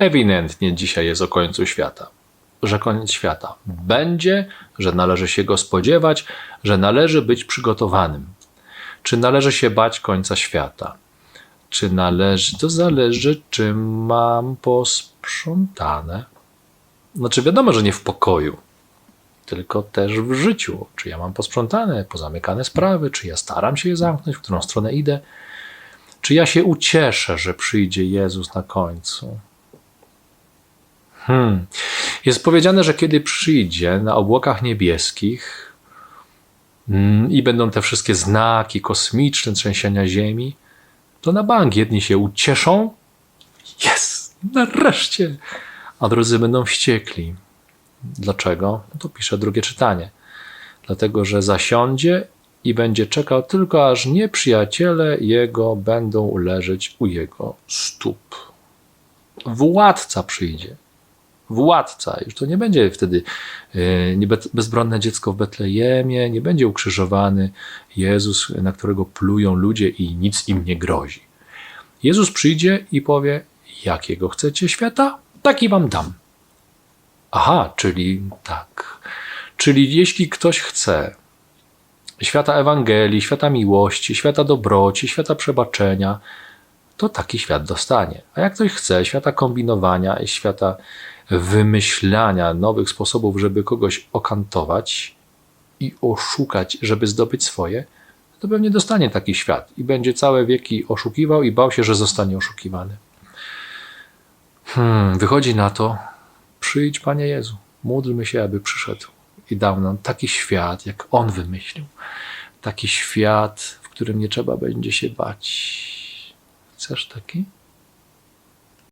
Ewidentnie dzisiaj jest o końcu świata. Że koniec świata będzie, że należy się go spodziewać, że należy być przygotowanym. Czy należy się bać końca świata? Czy należy, to zależy, czy mam posprzątane. Znaczy, wiadomo, że nie w pokoju, tylko też w życiu. Czy ja mam posprzątane, pozamykane sprawy, czy ja staram się je zamknąć, w którą stronę idę. Czy ja się ucieszę, że przyjdzie Jezus na końcu? Hmm. Jest powiedziane, że kiedy przyjdzie na obłokach niebieskich mm, i będą te wszystkie znaki kosmiczne, trzęsienia ziemi, to na bank jedni się ucieszą, jest, nareszcie, a drudzy będą wściekli. Dlaczego? No to pisze drugie czytanie. Dlatego, że zasiądzie i będzie czekał tylko, aż nieprzyjaciele jego będą leżeć u jego stóp. Władca przyjdzie. Władca. Już to nie będzie wtedy e, bezbronne dziecko w Betlejemie, nie będzie ukrzyżowany Jezus, na którego plują ludzie i nic im nie grozi. Jezus przyjdzie i powie: Jakiego chcecie świata? Taki wam dam. Aha, czyli tak. Czyli jeśli ktoś chce świata Ewangelii, świata miłości, świata dobroci, świata przebaczenia, to taki świat dostanie. A jak ktoś chce świata kombinowania i świata wymyślania nowych sposobów, żeby kogoś okantować i oszukać, żeby zdobyć swoje, to pewnie dostanie taki świat i będzie całe wieki oszukiwał i bał się, że zostanie oszukiwany. Hmm, wychodzi na to, przyjdź Panie Jezu, módlmy się, aby przyszedł i dał nam taki świat, jak On wymyślił. Taki świat, w którym nie trzeba będzie się bać. Chcesz taki?